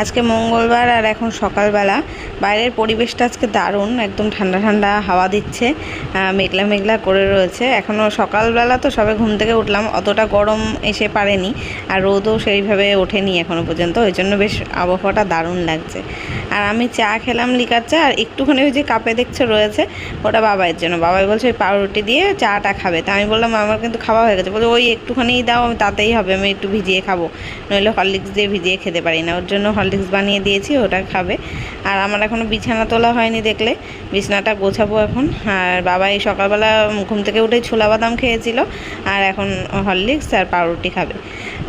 আজকে মঙ্গলবার আর এখন সকালবেলা। বাইরের পরিবেশটা আজকে দারুণ, একদম ঠান্ডা ঠান্ডা হাওয়া দিচ্ছে মেঘলা মেঘলা করে রয়েছে। এখনও সকালবেলা তো সবে ঘুম থেকে উঠলাম, অতটা গরম এসে পারেনি, আর রোদও সেইভাবে ওঠেনি এখনও পর্যন্ত, ওই জন্য বেশ আবহাওয়াটা দারুণ লাগছে। আর আমি চা খেলাম লিকার চা, আর একটুখানি ওই যে কাপে দেখছ রয়েছে, ওটা বাবাইয়ের জন্য। বাবাই বলছে ওই পাউরুটি দিয়ে চাটা খাবে। তা আমি বললাম, আমার কিন্তু খাওয়া হয়ে গেছে। বলছে, ওই একটুখানি দাও, আমি তাতেই হবে, আমি একটু ভিজিয়ে খাব। নইলে হরলিক্স দিয়ে ভিজিয়ে খেতে পারি না, ওর জন্য হরলিক্স বানিয়ে দিয়েছি, ওটা খাবে। আর আমার এখনও বিছানা তোলা হয়নি দেখলে, বিছানাটা গোছাবো এখন। আর বাবা এই সকালবেলা ঘুম থেকে উঠে ছোলা বাদাম খেয়েছিল, আর এখন হরলিক্স আর পাউরুটি খাবে।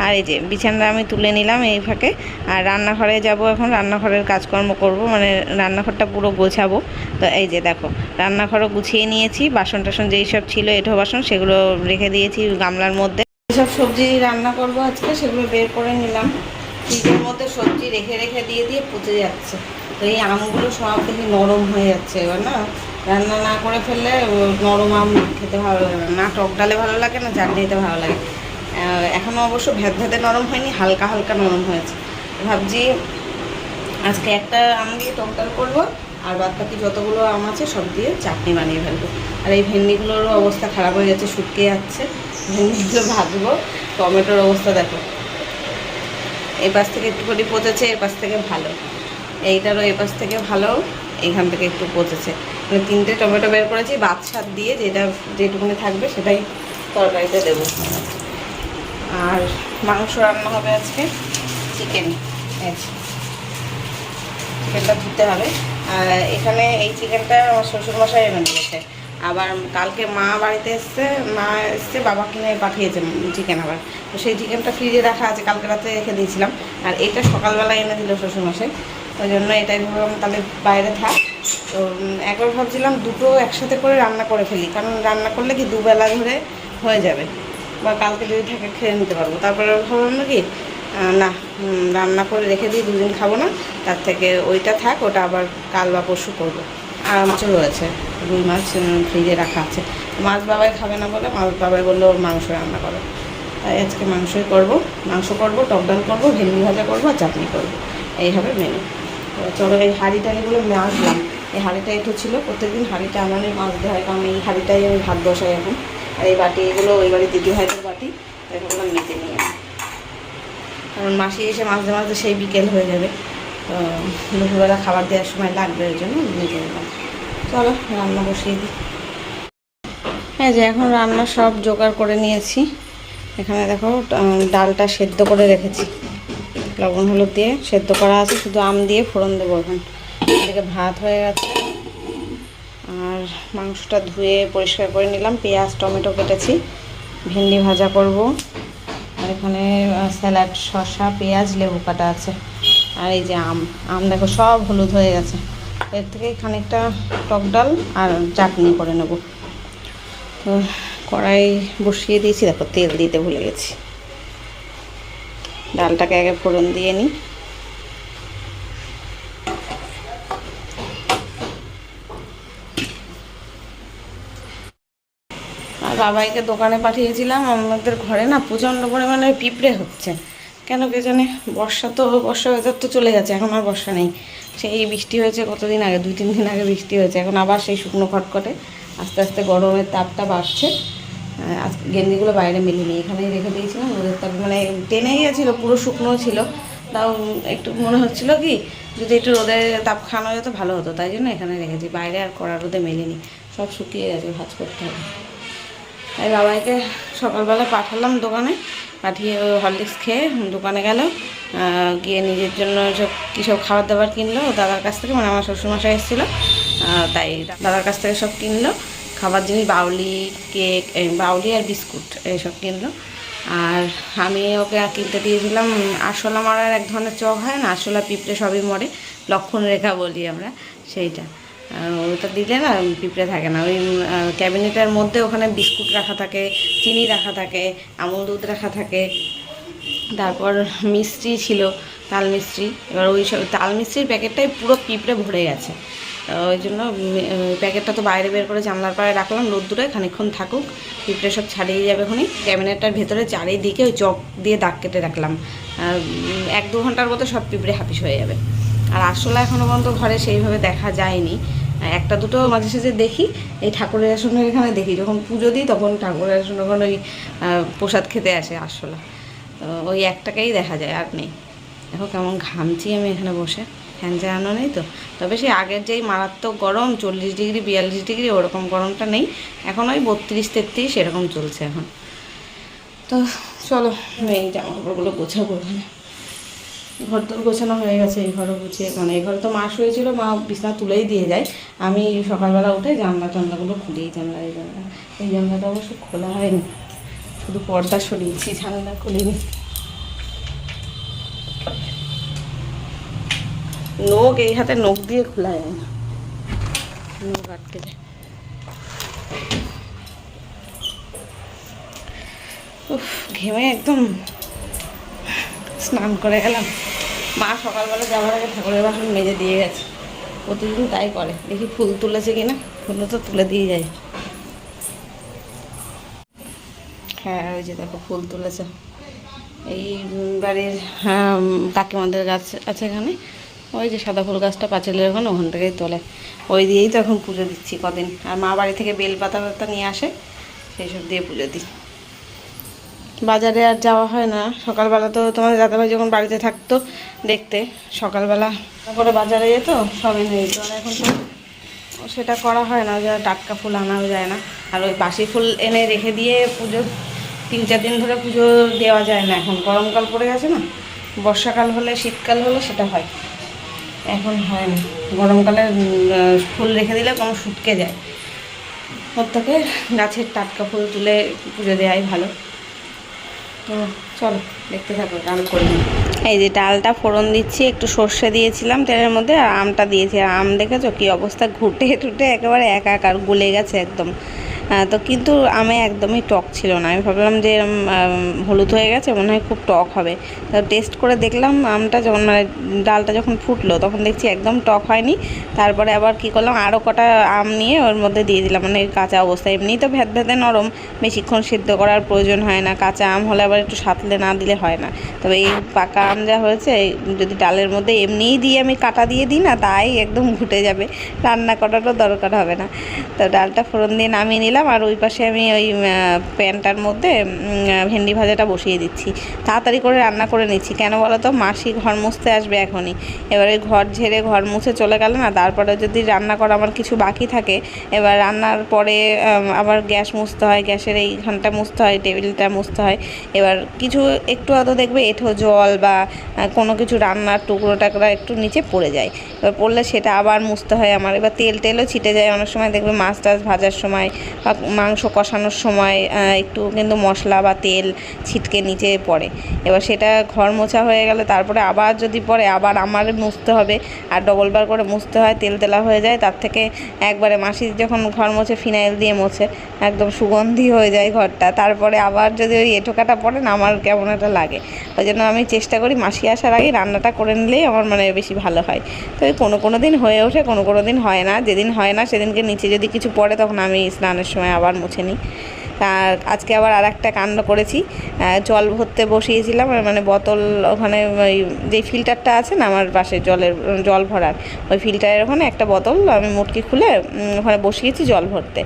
আর এই যে বিছানাটা আমি তুলে নিলাম এই ফাঁকে, আর রান্নাঘরে যাব এখন, রান্নাঘরের কাজকর্ম করব মানে রান্নাঘরটা পুরো গোছাবো। তো এই যে দেখো, রান্নাঘরও গুছিয়ে নিয়েছি বাসন টাসন যেই সব ছিল এঁঠো বাসন, সেগুলো রেখে দিয়েছি গামলার মধ্যে। সব সবজি রান্না করব আজকে, সেগুলো বের করে নিলাম। ফ্রিজের মধ্যে সবজি রেখে রেখে দিয়ে দিয়ে পচে যাচ্ছে। তো এই আমগুলো সব দেখি নরম হয়ে যাচ্ছে। এবার না, রান্না না করে ফেললে নরম আম খেতে ভালো লাগে না। না, টক ডালে ভালো লাগে, না চাটনিতে ভালো লাগে। এখনও অবশ্য ভেদ ভেদে নরম হয়নি, হালকা হালকা নরম হয়েছে। ভাবছি আজকে একটা আম দিয়ে টক ডাল করব, আর বাদ বাকি যতগুলো আম আছে সব দিয়ে চাটনি বানিয়ে ফেলব। আর এই ভেন্ডিগুলোরও অবস্থা খারাপ হয়ে যাচ্ছে শুকিয়ে যাচ্ছে। ভেন্ডিগুলো ভাজবো, টমেটোর অবস্থা দেখো। এই পাশ থেকে একটুখানি পচেছে এর পাশ থেকে ভালো। এইটারও এই পাশ থেকে ভালো, এইখান থেকে একটু পচেছে। মানে তিনটে টমেটো বের করেছি বাদ সাত দিয়ে যেটা যেটুকুনি থাকবে সেটাই তরকারিতে দেবো। আর মাংস রান্না হবে আজকে চিকেন। চিকেনটা ধুতে হবে। আর এখানে এই চিকেনটা আমার শ্বশুরমশাই এনে দিয়েছে। আবার কালকে মা বাড়িতে এসছে, মা এসছে বাবা কিনে পাঠিয়েছে চিকেন আবার। তো সেই চিকেনটা ফ্রিজে রাখা আছে, কালকে রাতে রেখে দিয়েছিলাম। আর এটা সকালবেলা এনে দিল শ্বশুরমশাই। ওই জন্য এটাই ভাবলাম তাহলে বাইরে থাক। তো একবার ভাবছিলাম দুটো একসাথে করে রান্না করে ফেলি, কারণ রান্না করলে কি দুবেলা ধরে হয়ে যাবে। বা কালকে যদি থাকে খেয়ে নিতে পারব। তারপরে ভাবলাম কি না রান্না করে রেখে দিই, দুদিন খাব না। তার থেকে ওইটা থাক, ওটা আবার কাল বা পরশু করব। আর রয়েছে, রুই মাছ ফ্রিজে রাখা আছে। মাছ বাবাই খাবে না বলে মাছ বাবাই বলল মাংস রান্না করো। তাই আজকে মাংসই করব, মাংস করব, টক ডাল করব, ভেন্ডি ভাজা করব আর চাটনি করব। এই হবে মেনু চলো এই হাঁড়ি টাড়িগুলো মাছলাম এই হাঁড়িটা একটু ছিল, প্রত্যেকদিন হাঁড়িটা আমারই মাছতে হয় কারণ এই হাঁড়িটাই আমি ভাত বসাই এখন। আর এই বাটি এগুলো, ওই বাড়ি দিদি ভাইদের বাটি, তাই ভাবলাম মেজে নিয়ে। কারণ মাসি এসে মাঝে মাঝে সেই বিকেল হয়ে যাবে। তো দুপুরবেলা খাবার দেওয়ার সময় লাগবে, ওই জন্য মেজে নিলাম। চলো, রান্না বসিয়ে দিই। হ্যাঁ যে এখন রান্না সব জোগাড় করে নিয়েছি। এখানে দেখো ডালটা সেদ্ধ করে রেখেছি। লবণ, হলুদ দিয়ে সেদ্ধ করা আছে, শুধু আম দিয়ে ফোড়ন দেবো এখন। এদিকে ভাত হয়ে গেছে। আর মাংসটা ধুয়ে পরিষ্কার করে নিলাম। পেঁয়াজ, টমেটো কেটেছি। ভেন্ডি ভাজা করব। আর এখানে স্যালাড, শসা, পেঁয়াজ, লেবু কাটা আছে। আর এই যে আম আম দেখো সব হলুদ হয়ে গেছে। এর থেকে খানিকটা টক ডাল আর চাটনি করে নেব। তো কড়াই বসিয়ে দিয়েছি, দেখো তেল দিতে ভুলে গেছি। ডালটাকে আগে ফোড়ন দিয়ে নিই। আর বাবাইকে দোকানে পাঠিয়েছিলাম, আমাদের ঘরে না প্রচণ্ড পরিমাণে পিঁপড়ে হচ্ছে। কেন কে জানে, বর্ষা তো, বর্ষা ওয়েদার তো চলে গেছে, এখন আর বর্ষা নেই। সেই বৃষ্টি হয়েছে কতদিন আগে, দুই, তিন দিন আগে বৃষ্টি হয়েছে, এখন আবার সেই শুকনো খটখটে, আস্তে আস্তে গরমের তাপটা বাড়ছে। আজ গেঞ্জিগুলো বাইরে মিলিনি, এখানেই রেখে দিয়েছিলাম রোদের তাপ মানে টেনে গিয়েছিল পুরো শুকনো ছিল। তাও একটু মনে হচ্ছিল কি, যদি একটু রোদের তাপ খাওয়ানো যেত, ভালো হতো, তাই জন্য এখানে রেখেছি, বাইরে আর কড়া রোদে মেলিনি, সব শুকিয়ে গেছে, ভাজ করতে হবে। তাই বাবাইকে সকালবেলা পাঠালাম দোকানে পাঠিয়ে হরলিক্স খেয়ে দোকানে গেল। গিয়ে নিজের জন্য সব কী সব খাবার দাবার কিনলো দাদার কাছ থেকে মানে আমার শ্বশুরমশাই এসেছিল। তাই দাদার কাছ থেকে সব কিনলো। খাবার জিনিস, বাউলি, কেক বাউলি আর বিস্কুট এইসব কিনলো। আর আমি ওকে কিনতে দিয়েছিলাম, আরশোলা মারার এক ধরনের চক হয় না? আরশোলা পিঁপড়ে সবই মরে। লক্ষণ রেখা বলি আমরা, সেইটা। ওটা দিলে না পিঁপড়ে থাকে না। ওই ক্যাবিনেটের মধ্যে ওখানে বিস্কুট রাখা থাকে, চিনি রাখা থাকে, আমুল দুধ রাখা থাকে। তারপর মিষ্টি ছিল, তাল মিষ্টি এবার ওই সব, তাল মিষ্টির প্যাকেটটাই পুরো পিঁপড়ে ভরে গেছে। ওই জন্য প্যাকেটটা তো বাইরে বের করে জানলার পাড়ে রাখলাম, রোদ্দুরে খানিকক্ষণ থাকুক, পিঁপড়ে সব ছাড়িয়ে যাবে এখনই। ক্যাবিনেটটার ভেতরে চারিদিকে ওই চক দিয়ে দাগ কেটে রাখলাম। এক দু ঘণ্টার মতো সব পিঁপড়ে হাপিস হয়ে যাবে। আর আসলে এখনও পর্যন্ত ঘরে সেইভাবে দেখা যায়নি। একটা দুটো মাঝে সাঝে দেখি, এই ঠাকুরের আসনের এখানে দেখি, যখন পুজো দিই তখন ঠাকুরের আসন ওখানে ওই প্রসাদ খেতে আসে আসলে তো ওই একটাকেই দেখা যায়, আর নেই। দেখো কেমন ঘামছি আমি এখানে বসে, ফ্যান চালানো নেই তো। তবে সেই আগের যেই মারাত্মক গরম, চল্লিশ ডিগ্রি, বিয়াল্লিশ ডিগ্রি, ওরকম গরমটা নেই। এখন ওই বত্রিশ তেত্রিশ এরকম চলছে এখন। তো চলো, এই জামা কাপড়গুলো গোছাবো ওখানে ঘর তোর গোছানো হয়ে গেছে, এই ঘরও গুছিয়ে মানে এই ঘরে তো মাস হয়েছিল মা বিছনা তুলেই দিয়ে যায়। আমি সকালবেলা উঠে জানলা টানলাগুলো খুলেই জানলা, এই জানলা, এই জানলাটা অবশ্য খোলা হয়নি। শুধু পর্দা সরিয়েছি, জানলা খুলিনি। নোক এই হাতে নোক দিয়ে খোলা যায় না। নোক আটকে যায়। উফ, ঘেমে একদম স্নান করে গেলাম। মা সকালবেলা যাওয়ার আগে ঠাকুরের বাসন মেজে দিয়ে গেছে। প্রতিদিন তাই করে। দেখি ফুল তুলেছে কিনা? ফুল তো তুলে দিয়ে যায়। হ্যাঁ ওই যে দেখো ফুল তুলেছে। এই বাড়ির হ্যাঁ, কাকিমাদের গাছ আছে এখানে। ওই যে সাদা ফুল গাছটা পাঁচিলের ওখানে ওখান থেকেই তোলে। ওই দিয়েই তো এখন পুজো দিচ্ছি কদিন। আর মা বাড়ি থেকে বেল পাতা পাতা নিয়ে আসে সেই সব দিয়ে পুজো দিই। বাজারে আর যাওয়া হয় না। সকালবেলা তো তোমার দাদাভাই যখন বাড়িতে থাকতো দেখতে, সকালবেলা। করে বাজারে যেত, সব এনে যেত আর এখন তো সেটা করা হয় না, যে টাটকা ফুল আনাও যায় না। আর ওই বাসি ফুল এনে রেখে দিয়ে পুজো, তিন চার দিন ধরে পুজো দেওয়া যায় না এখন। গরমকাল পড়ে গেছে না, বর্ষাকাল হলে, শীতকাল হলে সেটা হয়। এখন হয় না। গরমকালে ফুল রেখে দিলে কোনো শুটকে যায়। ওর থেকে গাছের টাটকা ফুল তুলে পুজো দেওয়াই ভালো। তো চলো, দেখতে থাকো রান এই যে ডালটা ফোড়ন দিচ্ছি, একটু সর্ষে দিয়েছিলাম তেলের মধ্যে, আর আমটা দিয়েছি। আর আম দেখেছ কী অবস্থা? ঘুটে টুটে একেবারে একাকার, গুলে গেছে একদম। তো কিন্তু আমে একদমই টক ছিল না। আমি ভাবলাম যে হলুদ হয়ে গেছে, মনে হয় খুব টক হবে। তো টেস্ট করে দেখলাম, আমটা যখন মানে ডালটা যখন ফুটলো, তখন দেখছি একদম টক হয়নি। তারপরে আবার কি করলাম আরও কটা আম নিয়ে ওর মধ্যে দিয়ে দিলাম। মানে কাঁচা অবস্থায় এমনিই তো ভেদ ভেদে নরম। বেশিক্ষণ সিদ্ধ করার প্রয়োজন হয় না। কাঁচা আম হলে আবার একটু সাঁতলে না দিলে হয় না। তবে এই পাকা আম যা হয়েছে যদি ডালের মধ্যে এমনিই দিয়ে আমি কাটা দিয়ে দিই না, তাই একদম ঘুটে যাবে। রান্না করারও দরকার হবে না। তো ডালটা ফোড়ন দিয়ে নামিয়ে নিলাম। আর ওই পাশে আমি ওই প্যানটার মধ্যে ভেন্ডি ভাজাটা বসিয়ে দিচ্ছি। তাড়াতাড়ি করে রান্না করে নিচ্ছি। কেন বলো তো? মাসি ঘর মুছতে আসবে এখনই। এবারে ঘর ঝেড়ে ঘর মুছে চলে গেল না, তারপরে যদি রান্না করা আমার কিছু বাকি থাকে, এবার রান্নার পরে আবার গ্যাস মুছতে হয়, গ্যাসের এইখানটা মুছতে হয়, টেবিলটা মুছতে হয়। এবার কিছু, একটু আধো দেখবে এঁঠো জল বা কোনো কিছু রান্নার টুকরো টাকরা একটু নিচে পড়ে যায়। এবার পড়লে সেটা আবার মুছতে হয় আমার। এবার তেল টেলও ছিটে যায়। অনেক সময় দেখবে মাছ টাছ ভাজার সময় মাংস কষানোর সময় একটু কিন্তু মশলা বা তেল ছিটকে নিচে পড়ে। এবার সেটা ঘর মোছা হয়ে গেলে তারপরে আবার যদি পড়ে, আবার আমার মুছতে হবে আর ডবল বার করে মুছতে হয়, তেল তেলা হয়ে যায়, তার থেকে একবারে মাসি যখন ঘর মোছে, ফিনাইল দিয়ে মোছে, একদম সুগন্ধি হয়ে যায় ঘরটা। তারপরে আবার যদি ওই এঁঠোকাটা পড়ে না, আমার কেমন একটা লাগে। ওই জন্য আমি চেষ্টা করি মাসি আসার আগে রান্নাটা করে নিলেই আমার মানে বেশি ভালো হয়। তো কোনো কোনো দিন হয়ে ওঠে, কোনো কোনো দিন হয় না। যেদিন হয় না, সেদিনকে নিচে যদি কিছু পড়ে, তখন আমি স্নানের সময় আবার মুছে নিই। আজকে আবার আর একটা কাণ্ড করেছি। জল ভরতে বসিয়েছিলাম মানে বোতল ওখানে ওই যে ফিল্টারটা আছে না, আমার পাশে জলের, জল ভরার, ওই ফিল্টারের ওখানে একটা বোতল আমি মুটকি খুলে ওখানে বসিয়েছি জল ভরতে।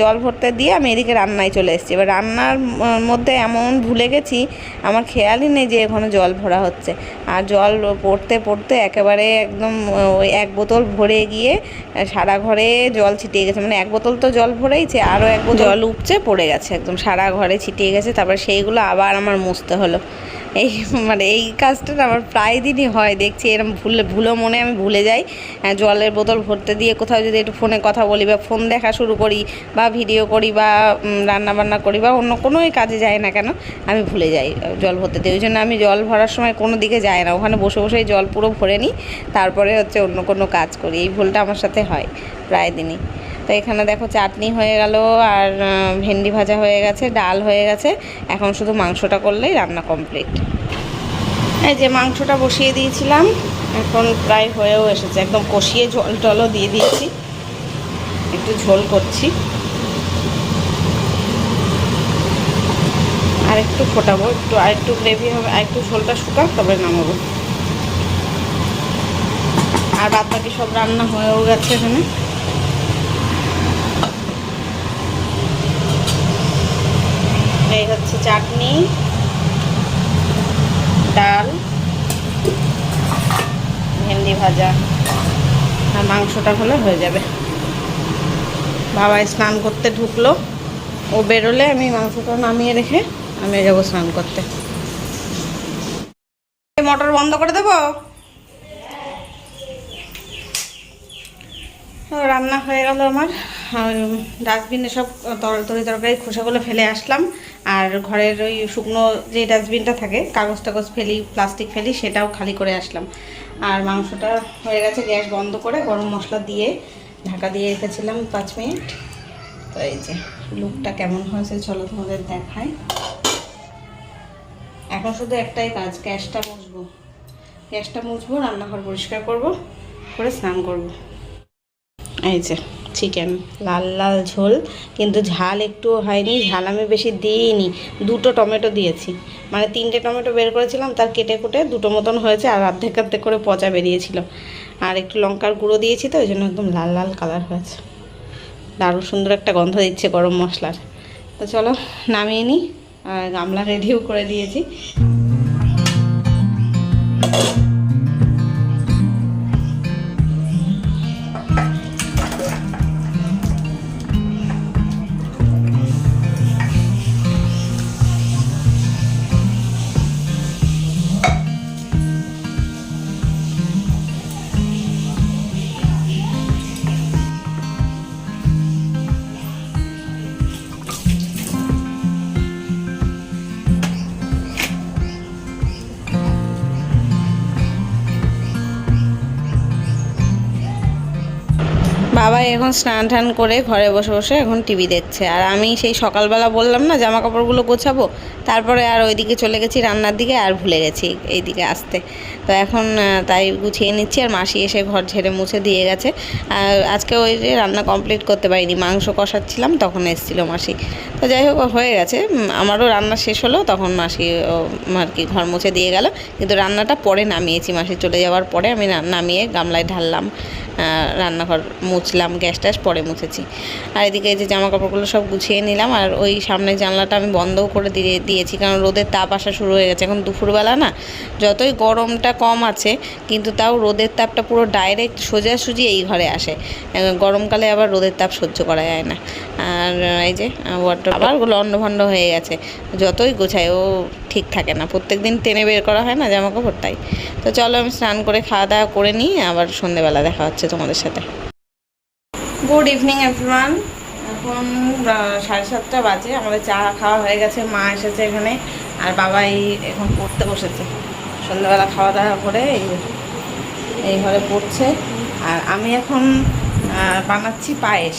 জল ভরতে দিয়ে আমি এদিকে রান্নায় চলে এসেছি। এবার রান্নার মধ্যে এমন ভুলে গেছি, আমার খেয়ালই নেই যে ওখানে জল ভরা হচ্ছে। আর জল পড়তে পড়তে একেবারে একদম, ওই এক বোতল ভরে গিয়ে, সারা ঘরে জল ছিটিয়ে গেছে। মানে এক বোতল তো জল ভরেইছে, আরও এক বোতল জল উপচে পড়ে গেছে একদম সারা ঘরে ছিটিয়ে গেছে তারপর সেইগুলো আবার আমার মুছতে হলো। এই মানে এই কাজটা আমার প্রায় দিনই হয়, দেখছি এরকম ভুলে, ভুলো মনে আমি ভুলে যাই। জলের বোতল ভরতে দিয়ে কোথাও যদি একটু ফোনে কথা বলি বা ফোন দেখা শুরু করি বা ভিডিও করি বা রান্না বান্না করি বা অন্য কোনো কাজে যাই না কেন, আমি ভুলে যাই জল ভরতে দিই ওই জন্য আমি জল ভরার সময় কোনো দিকে যাই না। ওখানে বসে বসেই জল পুরো ভরে নিই, তারপরে হচ্ছে অন্য কোনো কাজ করি। এই ভুলটা আমার সাথে হয় প্রায় দিনই। তো এখানে দেখো চাটনি হয়ে গেল আর ভেন্ডি ভাজা হয়ে গেছে, ডাল হয়ে গেছে। এখন শুধু মাংসটা করলেই রান্না কমপ্লিট। এই যে মাংসটা বসিয়ে দিয়েছিলাম, এখন প্রায় হয়েও এসেছে। একদম কষিয়ে ঝোল টলও দিয়ে দিয়েছি। একটু ঝোল করছি। আর একটু ফোটাবো, একটু, আর একটু গ্রেভি হবে, আর একটু ঝোলটা শুকাক, তবে নামাবো। আর বাদ বাকি সব রান্না হয়েও গেছে এখানে। এই হচ্ছে চাটনি। ডাল, ভেন্ডি ভাজা, আর মাংসটা হলে হয়ে যাবে। বাবা স্নান করতে ঢুকলো। ও বেরোলে আমি মাংসটা নামিয়ে রেখে আমি যাব স্নান করতে। মোটর বন্ধ করে দেবো? রান্না হয়ে গেল আমার। ডাস্টবিনে সব তর- তরি তরকারি খোসাগুলো ফেলে আসলাম। আর ঘরের ওই শুকনো যে ডাস্টবিনটা থাকে, কাগজ টাগজ ফেলি প্লাস্টিক ফেলি, সেটাও খালি করে আসলাম। আর মাংসটা হয়ে গেছে গ্যাস বন্ধ করে গরম মশলা দিয়ে ঢাকা দিয়ে রেখেছিলাম পাঁচ মিনিট। তো এই যে লুকটা কেমন হয়েছে চলো তোমাদের দেখায় এখন শুধু একটাই কাজ, গ্যাসটা মুছবো। গ্যাসটা মুছবো, রান্নাঘর পরিষ্কার করব, করে স্নান করব। এই যে চিকেন লাল লাল ঝোল, কিন্তু ঝাল একটু হয়নি, ঝাল আমি বেশি দিইনি। দুটো টমেটো দিয়েছি। মানে তিনটে টমেটো বের করেছিলাম, তার কেটে কুটে দুটো মতন হয়েছে, আর অর্ধেক অর্ধেক করে পচা বেরিয়েছিল। আর একটু লঙ্কার গুঁড়ো দিয়েছি তো, ওই জন্য একদম লাল লাল কালার হয়েছে। দারুণ সুন্দর একটা গন্ধ দিচ্ছে গরম মশলার। তো চলো, নামিয়ে নিই আর গামলা রেডিও করে দিয়েছি। এখন স্নান টান করে ঘরে বসে বসে এখন টিভি দেখছে। আর আমি সেই সকালবেলা বললাম না জামা কাপড়গুলো গোছাবো, তারপরে আর ওইদিকে চলে গেছি রান্নার দিকে আর ভুলে গেছি এইদিকে আসতে। তো এখন তাই গুছিয়ে নিচ্ছি আর মাসি এসে ঘর ঝেড়ে মুছে দিয়ে গেছে। আর আজকে ওই যে রান্না কমপ্লিট করতে পারিনি, মাংস কষাচ্ছিলাম, তখন এসেছিল মাসি। তো যাই হোক, হয়ে গেছে। আমারও রান্না শেষ হলো, তখন মাসি আর কি ঘর মুছে দিয়ে গেল। কিন্তু রান্নাটা পরে নামিয়েছি, মাসি চলে যাওয়ার পরে আমি নামিয়ে গামলায় ঢাললাম। রান্নাঘর মুছলাম, গ্যাস ট্যাস পরে মুছেছি। আর এদিকে এই যে জামা কাপড়গুলো সব গুছিয়ে নিলাম, আর ওই সামনের জানলাটা আমি বন্ধও করে দিয়ে দিয়েছি, কারণ রোদের তাপ আসা শুরু হয়ে গেছে। এখন দুপুরবেলা না, যতই গরমটা কম আছে, কিন্তু তাও রোদের তাপটা পুরো ডাইরেক্ট সোজাসুজি এই ঘরে আসে। গরমকালে আবার রোদের তাপ সহ্য করা যায় না। আর এই যে ওয়াটার আবার লন্ড ভন্ড হয়ে গেছে। যতই গোছায় ও ঠিক থাকে না। প্রত্যেক দিন টেনে বের করা হয় না জামা কাপড় তাই। তো চলো, আমি স্নান করে খাওয়া দাওয়া করে নিই আবার সন্ধেবেলা দেখা হচ্ছে তোমাদের সাথে। গুড ইভিনিং এভরিওয়ান এখন সাড়ে সাতটা বাজে। আমাদের চা খাওয়া হয়ে গেছে, মা এসেছে এখানে, আর বাবা এই এখন পড়তে বসেছে। সন্ধ্যাবেলা খাওয়া দাওয়া করে এই এই ঘরে পড়ছে। আর আমি এখন বানাচ্ছি পায়েস।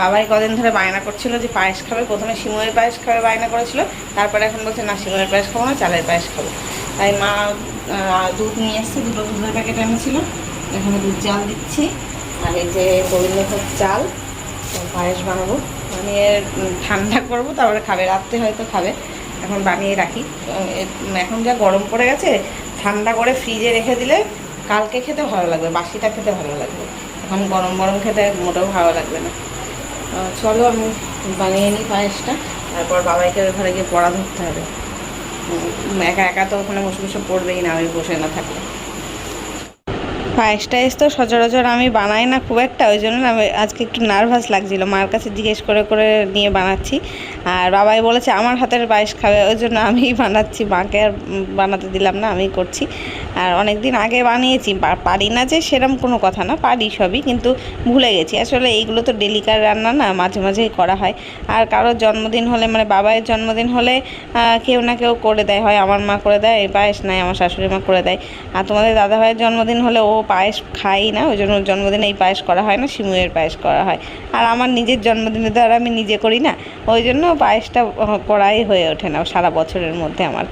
বাবাই কদিন ধরে বায়না করছিল যে পায়েস খাবে, প্রথমে সিময়ের পায়েস খাবে, বায়না করেছিল। তারপরে এখন বলছে, না সিময়ের পায়েস খাব না, চালের পায়েস খাব। তাই মা দুধ নিয়ে এসছে, দুটো দুধের প্যাকেট এনেছিল। এখানে দুধ জাল দিচ্ছি। আর এই যে রবীন্দ্রনাথ চাল পায়েস বানাবো। বানিয়ে ঠান্ডা করব, তারপরে খাবে। রাত্রে হয়তো খাবে। এখন বানিয়ে রাখি। এখন যা গরম পড়ে গেছে, ঠান্ডা করে ফ্রিজে রেখে দিলে কালকে খেতে ভালো লাগবে, বাসিটা খেতে ভালো লাগবে। এখন গরম গরম খেতে মোটেও ভালো লাগবে না। চলো আমি বানিয়ে নিই পায়েসটা। তারপর বাবাইকে ওখানে গিয়ে পড়া ধরতে হবে। একা একা তো ওখানে বসে বসে পড়বেই না, আমি বসে না থাকলে। পায়েস টায়েস তো সচরাচর আমি বানাই না খুব একটা, ওই জন্য আমি আজকে একটু নার্ভাস লাগছিল। মার কাছে জিজ্ঞেস করে করে নিয়ে বানাচ্ছি। আর বাবাই বলেছে, আমার হাতের পায়েস খাবে, ওই জন্য আমিই বানাচ্ছি। মাকে আর বানাতে দিলাম না আমি করছি। আর অনেক দিন আগে বানিয়েছি পারি না যে সেরম কোনো কথা না, পারি সবই, কিন্তু ভুলে গেছি। আসলে এইগুলো তো ডেলিকার রান্না না, মাঝে মাঝেই করা হয়। আর কারোর জন্মদিন হলে মানে বাবাইয়ের জন্মদিন হলে কেউ না কেউ করে দেয়, হয় আমার মা করে দেয়, এই পায়েস নাই, আমার শাশুড়ি মা করে দেয়। আর তোমাদের দাদা ভাইয়ের জন্মদিন হলে ও পায়েস খাই না, ওই জন্য জন্মদিনে এই পায়েস করা হয় না সিমুয়ের পায়েস করা হয়। আর আমার নিজের জন্মদিনে তো আর আমি নিজে করি না, ওই জন্য পায়েসটা করাই হয়ে ওঠে না সারা বছরের মধ্যে আমার।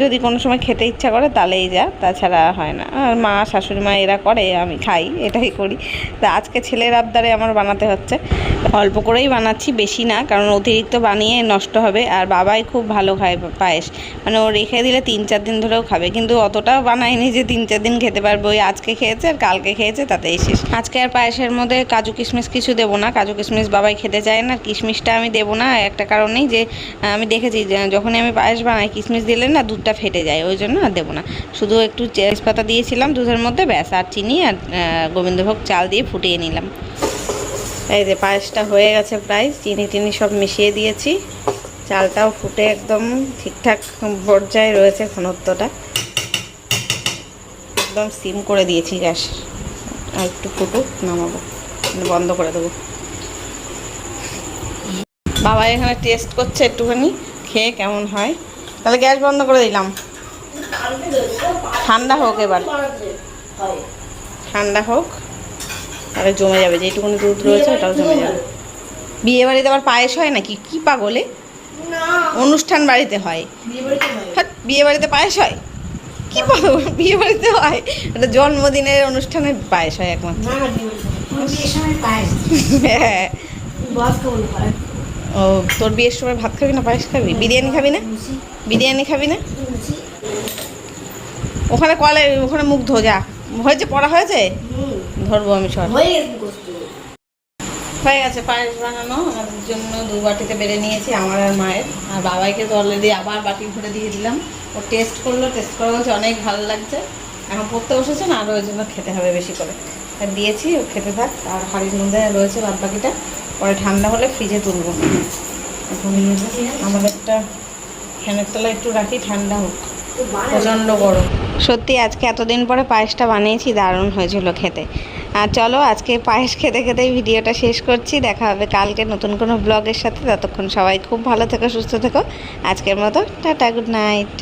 যদি কোনো সময় খেতে ইচ্ছা করে তাহলেই যা, তাছাড়া হয় না। আর মা, শাশুড়ি মা এরা করে, আমি খাই, এটাই করি। তা আজকে ছেলের আবদারে আমার বানাতে হচ্ছে। অল্প করেই বানাচ্ছি, বেশি না, কারণ অতিরিক্ত বানিয়ে নষ্ট হবে। আর বাবাই খুব ভালো খায় পায়েস। মানে ও রেখে দিলে তিন চার দিন ধরেও খাবে, কিন্তু অতটাও বানায়নি যে তিন চার দিন খেতে পারবে। ওই আজকে খেয়েছে আর কালকে খেয়েছে, তাতেই শেষ। আজকে আর পায়েসের মধ্যে কাজু কিশমিশ কিছু দেবো না। কাজু কিশমিশ বাবাই খেতে চায় না, কিশমিশটা আমি দেবো না। একটা কারণেই যে, আমি দেখেছি যখনই আমি পায়েস বানাই, কিশমিশ দিলে না দুধটা ফেটে যায়, ওই জন্য আর দেবো না। শুধু একটু তেজপাতা দিয়েছিলাম দুধের মধ্যে, ব্যাস, আর চিনি আর গোবিন্দভোগ চাল দিয়ে ফুটিয়ে নিলাম। এই যে পায়েসটা হয়ে গেছে প্রায়, চিনি টিনি সব মিশিয়ে দিয়েছি। চালটাও ফুটে একদম ঠিকঠাক পর্যায়ে রয়েছে ঘনত্বটা। একদম সিম করে দিয়েছি গ্যাস। আর একটু ফুটুক, নামাবো মানে বন্ধ করে দেবো। বাবা এখানে টেস্ট করছে একটুখানি, খেয়ে কেমন হয়? তাহলে গ্যাস বন্ধ করে দিলাম। ঠান্ডা হোক এবার। ঠান্ডা হোক তাহলে জমে যাবে। যেটুকুনি দুধ রয়েছে ওটাও জমে যাবে। বিয়ে বাড়িতে আবার পায়েস হয় নাকি? কি পাগলে? অনুষ্ঠান বাড়িতে হয়। বিয়ে বাড়িতে পায়েস হয়? কি পাগল? বিয়ে বাড়িতে হয়? এটা জন্মদিনের অনুষ্ঠানে পায়েস হয় একমাত্র। হ্যাঁ। ও তোর বিয়ের সময় ভাত খাবি না পায়েস খাবি? বিরিয়ানি খাবি না? বিরিয়ানি খাবি না? ওখানে কলে ওখানে মুখ ধো যা। হয়েছে পড়া হয়েছে? ধরবো আমি সব। হয়ে গেছে পায়েস বানানো। আমাদের জন্য দু বাটিতে বেড়ে নিয়েছি আমার আর মায়ের। আর বাবাইকে তো অলরেডি আবার বাটি ভরে দিয়ে দিলাম। ও টেস্ট করল টেস্ট করে বলছে অনেক ভালো লাগছে। এখন পড়তে বসেছে না আরও ওই জন্য খেতে হবে বেশি করে। আর দিয়েছি ও খেতে থাক। আর হাড়ির মধ্যে রয়েছে বাদ বাকিটা পরে ঠান্ডা হলে ফ্রিজে তুলবো। এখন আমাদেরটা ফ্যানের তলায় একটু রাখি, ঠান্ডা হোক। প্রচণ্ড গরম। সত্যি, আজকে এতদিন পরে পায়েসটা বানিয়েছি, দারুণ হয়েছিল খেতে। আর চলো, আজকে পায়েস খেতে খেতে ভিডিওটা শেষ করছি। দেখা হবে কালকে নতুন কোনো ব্লগের সাথে। ততক্ষণ সবাই খুব ভালো থেকো, সুস্থ থেকো। আজকের মতো, টাটা, গুড নাইট।